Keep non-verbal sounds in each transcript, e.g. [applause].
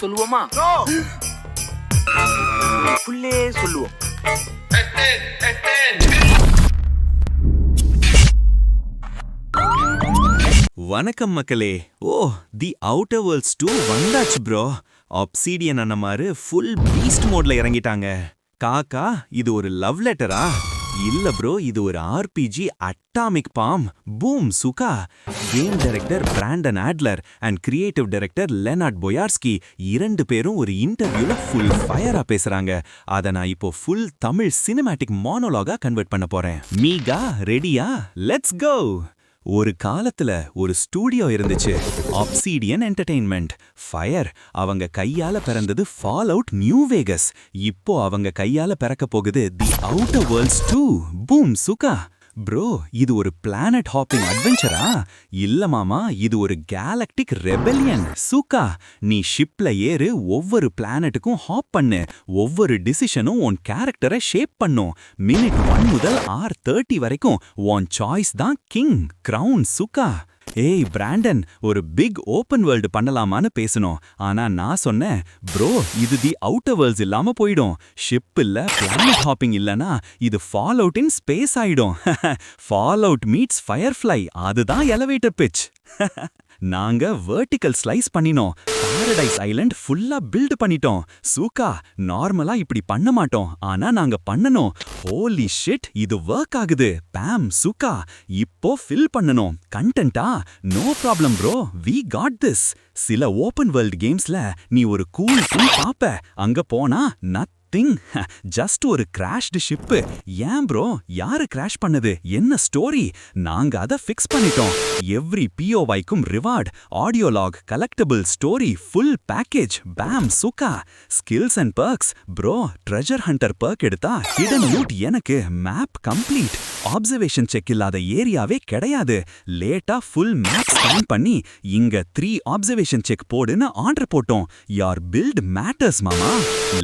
சொல்லுவோமா? ஃபுல்லே சொல்லுவோம். வணக்கம் மக்களே. Oh the outer world's two வந்தாச்சு ப்ரோ ஆப்சீடியன் அண்ணமாரு ஃபுல் பீஸ்ட் மோட்ல இறங்கிட்டாங்க. காக்கா இது ஒரு லவ் லெட்டரா இல்ல ப்ரோ இது ஒரு RPG atomic bomb boom Suga game director Brandon Adler and creative director Leonard Boyarsky இரண்டு பேரும் ஒரு இன்டர்வியூல ஃபுல் ஃபயரா பேசுறாங்க. அத நான் இப்போ ஃபுல் தமிழ் சினிமேட்டிக் மானோலாகா கன்வெர்ட் பண்ண போறேன். மீகா ரெடியா லெட்ஸ் கோ ஒரு காலத்துல ஒரு ஸ்டூடியோ இருந்துச்சு. ஆப்சீடியன் என்டர்டெயின்மெண்ட் ஃபயர் அவங்க கையால பிறந்தது ஃபால் அவுட் நியூ வேகஸ் இப்போ அவங்க கையால பிறக்க போகுது the Outer Worlds two boom Suga bro இது ஒரு பிளானட் ஹாப்பிங் அட்வென்ச்சரா இல்ல மாமா இது ஒரு கேலக்டிக் ரெபெலியன் சூக்கா நீ ஷிப்ல ஏறு ஒவ்வொரு பிளானட்டுக்கும் ஹாப் பண்ணு. ஒவ்வொரு டிசிஷனும் உன் கேரக்டரை ஷேப் பண்ணும். மினிட் ஒன் முதல் ஆர் தேர்ட்டி வரைக்கும் உன் சாய்ஸ் தான் கிங் கிரவுன் சுக்கா. ஏய் பிராண்டன் ஒரு பிக் ஓப்பன் வேர்ல்டு பண்ணலாமான்னு பேசணும் ஆனா நான் சொன்னேன் ப்ரோ இது தி அவுட்டர் வேர்ல்ட்ஸ் இல்லாம போயிடும். ஷிப் இல்ல பிளானட் ஹாப்பிங் இல்லனா இது ஃபால் அவுட் இன் ஸ்பேஸ் ஆயிடும். [laughs] ஃபால் அவுட் மீட்ஸ் ஃபயர்ஃப்ளை அதுதான் எலவேட்டர் பிட்ச். [laughs] நாங்க வெர்டிக்கல் ஸ்லைஸ் பண்ணினோம். பாரடைஸ் ஐலண்ட் ஃபுல்லா பில்ட் பண்ணிட்டோம். சூக்கா நார்மலா இப்படி பண்ண மாட்டோம். ஆனா நாங்க பண்ணனும் ஹோலி ஷிட் இது ஒர்க் ஆகுது. பாம் சுக்கா இப்போ ஃபில் பண்ணனும் கண்டென்ட்டா no problem bro we got this சில ஓபன் வேர்ல்ட் கேம்ஸ்ல நீ ஒரு கூல் ஃபுல் பாப்ப அங்க போனா நத் திங் ஜஸ்ட் [laughs] ஒரு கிராஷ்டு ஷிப்பு ஏன் ப்ரோ யாரு கிராஷ் பண்ணது? என்ன ஸ்டோரி நாங்க அதை ஃபிக்ஸ் பண்ணிட்டோம். Every பிஓவைக்கும் reward audio log collectible story full package fame sukka skills and perks bro treasure hunter perk எடுத்தா ஹிடன் லூட் எனக்கு மேப் கம்ப்ளீட் ஆப்சர்வேஷன் செக் இல்லாத ஏரியாவே கிடையாது. லேட்டா ஃபுல் மேப் ஸ்கேன் பண்ணி இங்க த்ரீ ஆப்சர்வேஷன் செக் போடுன்னு ஆர்டர் போட்டோம். யார் பில்ட் மேட்டர்ஸ் மாமா.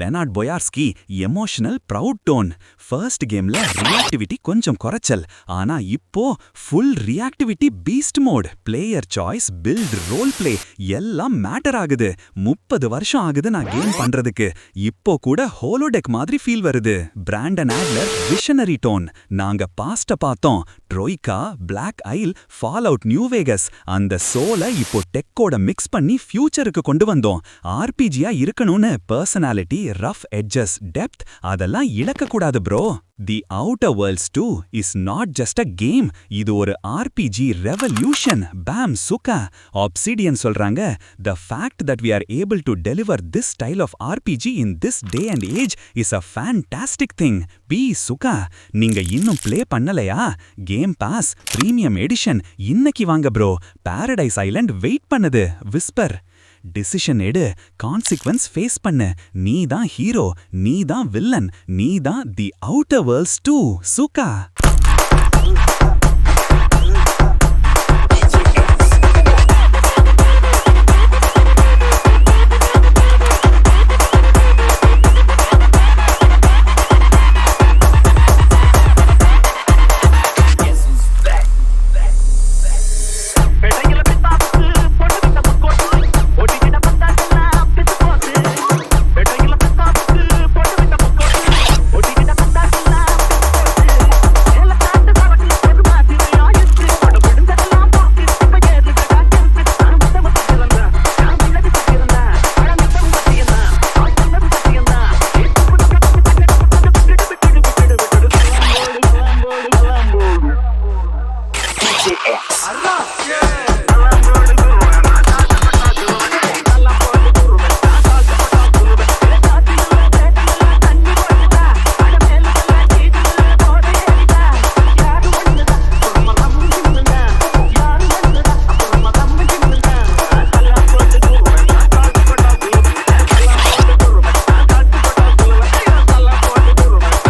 Leonard Boyarsky emotional proud tone first கேம்ல ரியாக்டிவிட்டி கொஞ்சம் குறைச்சல். ஆனா இப்போ full reactivity beast mode player choice build role play எல்லாம் மேட்டர் ஆகுது. முப்பது வருஷம் ஆகுது நான் கேம் பண்றதுக்கு. இப்போ கூட ஹோலோடெக் மாதிரி ஃபீல் வருது. பிராண்டன் ஆட்லர் விஷனரி டோன் நாங்க பாஸ்ட பார்த்தோம். Troika Black Isle Fallout New Vegas அந்த சோலை இப்போ டெக்கோட மிக்ஸ் பண்ணி ஃபியூச்சருக்கு கொண்டு வந்தோம். ஆர்பிஜியா இருக்கணும்னு பர்சனாலிட்டி ரஃப் எட்ஜஸ் டெப்த் அதெல்லாம் இழக்கக்கூடாது bro the Outer Worlds two is not just a game இது ஒரு ஆர்பிஜி ரெவல்யூஷன் பேம் சுக்கா ஆப்சிடியன் சொல்றாங்க the fact that we are able to deliver this style of RPG in this day and age is a fantastic thing B சுகா நீங்க இன்னும் play பண்ணலையா? Game pass premium edition இன்னைக்கு வாங்க ப்ரோ பாரடைஸ் ஐலண்ட் வெயிட் பண்ணுது. Whisper decision எடு consequence face பண்ணு. நீ தான் ஹீரோ நீ தான் வில்லன் நீ தான் தி அவுட்டர் வேர்ல்ஸ் டூ சுகா